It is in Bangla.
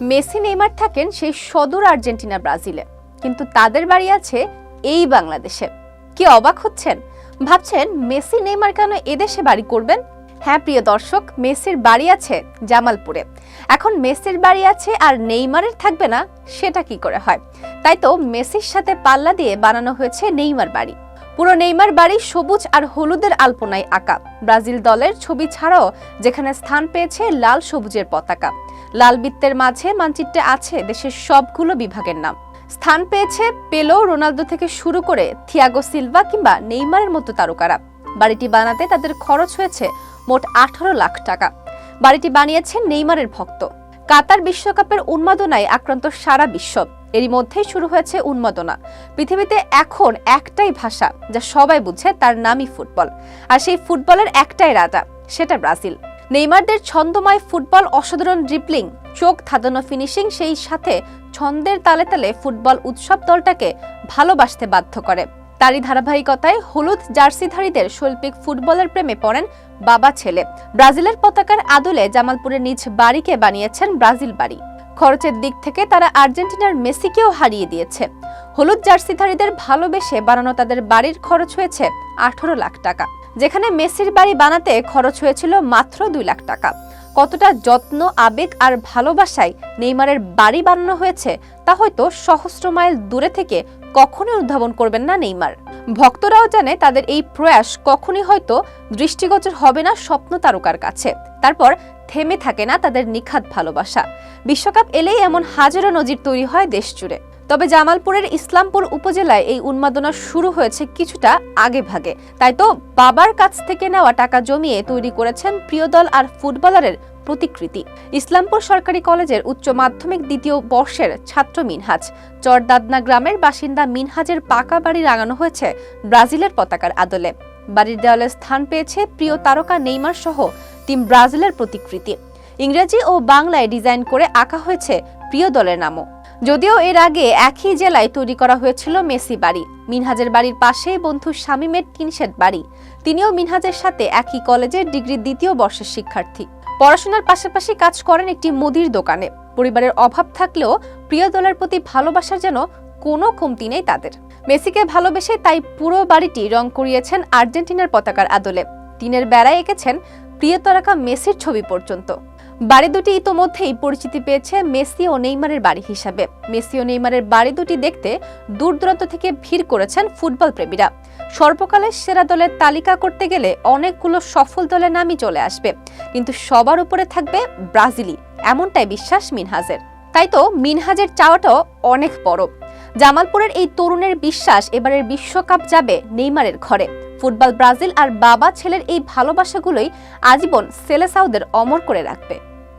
মেসি, নেইমার থাকেন সেই সদর আর্জেন্টিনা, ব্রাজিলে। কিন্তু তাদের বাড়ি আছে এই বাংলাদেশে। কি অবাক হচ্ছেন? ভাবছেন মেসি, নেইমার কেন এদেশে বাড়ি করবেন? হ্যাঁ প্রিয় দর্শক, মেসির বাড়ি আছে জামালপুরে। এখন মেসির বাড়ি আছে আর নেইমারের থাকবে না, সেটা কি করে হয়? তাই তো মেসির সাথে পাল্লা দিয়ে বানানো হয়েছে নেইমার বাড়ি। পুরো নেইমার বাড়ি সবুজ আর হলুদের আলপনায় আঁকা। ব্রাজিল দলের ছবি ছাড়াও যেখানে স্থান পেয়েছে লাল সবুজের পতাকা। লাল বৃত্তের মাঝে মানচিত্রে আছে দেশের সবগুলো বিভাগের নাম। স্থান পেয়েছে পেল, রোনালদো থেকে শুরু করে থিয়াগো সিলভা কিংবা নেইমারের মতো তারকারা। বাড়িটি বানাতে তাদের খরচ হয়েছে মোট আঠারো লাখ টাকা। বাড়িটি বানিয়েছেন নেইমারের ভক্ত। কাতার বিশ্বকাপের উন্মাদনায় আক্রান্ত সারা বিশ্ব। এরই মধ্যেই শুরু হয়েছে উন্মাদনা। পৃথিবীতে এখন একটাই ভাষা, যা সবাই বুঝে তার নামই ফুটবল। আর সেই ফুটবলের একটাই রাজা, সেটা ব্রাজিল। নেইমারদের ছন্দময় ফুটবল অসাধারণ ড্রিপলিং চোখ ধাঁধানো ফিনিশিং সেই সাথে ছন্দের তালে তালে ফুটবল উৎসব দলটাকে ভালোবাসতে বাধ্য করে। তারই ধারাবাহিকতায় হলুদ জার্সিধারীদের শৈল্পিক ফুটবলের প্রেমে পড়েন বাবা ছেলে। ব্রাজিলের পতাকার আদলে জামালপুরের নিজ বাড়িকে বানিয়েছেন ব্রাজিল বাড়ি। খরচের দিক থেকে তারা আর্জেন্টিনার মেসিকেও হারিয়ে দিয়েছে। হলুদ জার্সিধারীদের ভালোবেসে বানানো তাদের বাড়ির খরচ হয়েছে আঠারো লাখ টাকা। যেখানে মেসির বাড়ি বানাতে খরচ হয়েছিল মাত্র দুই লাখ টাকা। কতটা যত্ন, আবেগ আর ভালোবাসায় নেইমারের বাড়ি বানানো হয়েছে তা হয়তো সহস্র মাইল দূরে থেকে কখনোই উদ্ভাবন করবেন না নেইমার। ভক্তরাও জানে তাদের এই প্রয়াস কখনই হয়তো দৃষ্টিগোচর হবে না স্বপ্ন তারকার কাছে। তারপর থেমে থাকে না তাদের নিখাত ভালোবাসা। বিশ্বকাপ এলেই এমন হাজারো নজির তৈরি হয় দেশ জুড়ে। তবে জামালপুরের ইসলামপুর উপজেলায় এই উন্মাদনা শুরু হয়েছে কিছুটা আগে ভাগে। তাই তো বাবার কাছ থেকে নেওয়া টাকা জমিয়ে তৈরি করেছেন প্রিয় দল আর ফুটবলারের প্রতিকৃতি। ইসলামপুর সরকারি কলেজের উচ্চ মাধ্যমিক দ্বিতীয় বর্ষের ছাত্র মিনহাজ। চরদাদনা গ্রামের বাসিন্দা মিনহাজের পাকা বাড়ি রাঙানো হয়েছে ব্রাজিলের পতাকার আদলে। বাড়ির দেওয়ালে স্থান পেয়েছে প্রিয় তারকা নেইমার সহ টিম ব্রাজিলের প্রতিকৃতি। ইংরেজি ও বাংলায় ডিজাইন করে আঁকা হয়েছে প্রিয় দলের নামও। যদিও এর আগে একই জেলায় তৈরি করা হয়েছিল মেসি বাড়ি। মিনহাজের বাড়ির পাশেই বন্ধু শামীমের টিনশেড বাড়ি। তিনিও মিনহাজের সাথে একই কলেজের ডিগ্রির দ্বিতীয় বর্ষের শিক্ষার্থী। পড়াশোনার পাশাপাশি কাজ করেন একটি মুদির দোকানে। পরিবারের অভাব থাকলেও প্রিয় দলের প্রতি ভালোবাসার যেন কোনো কমতি নেই তাদের। মেসিকে ভালোবেসে তাই পুরো বাড়িটি রং করিয়েছেন আর্জেন্টিনার পতাকার আদলে। টিনের বেড়ায় এঁকেছেন প্রিয় তারকা মেসির ছবি পর্যন্ত। বাড়ি দুটি ইতোমধ্যেই পরিচিতি পেয়েছে মেসি ও নেইমারের বাড়ি হিসাবে। মেসি ও নেইমারের বাড়ি দুটি দেখতে দূর দূরান্ত থেকে ভিড় করেছেন ফুটবল প্রেমীরা। সর্বকালের সেরা দলের তালিকা করতে গেলে অনেকগুলো সফল দলের নামই চলে আসবে। কিন্তু সবার উপরে থাকবে ব্রাজিলই, এমনটাই বিশ্বাস মিনহাজের। তাই তো মিনহাজের চাওয়াটাও অনেক বড়। জামালপুরের এই তরুণের বিশ্বাস এবারের বিশ্বকাপ যাবে নেইমারের ঘরে। ফুটবল ব্রাজিল আর বাবা ছেলের এই ভালোবাসাগুলোই আজীবন সেলেসাউদের অমর করে রাখবে।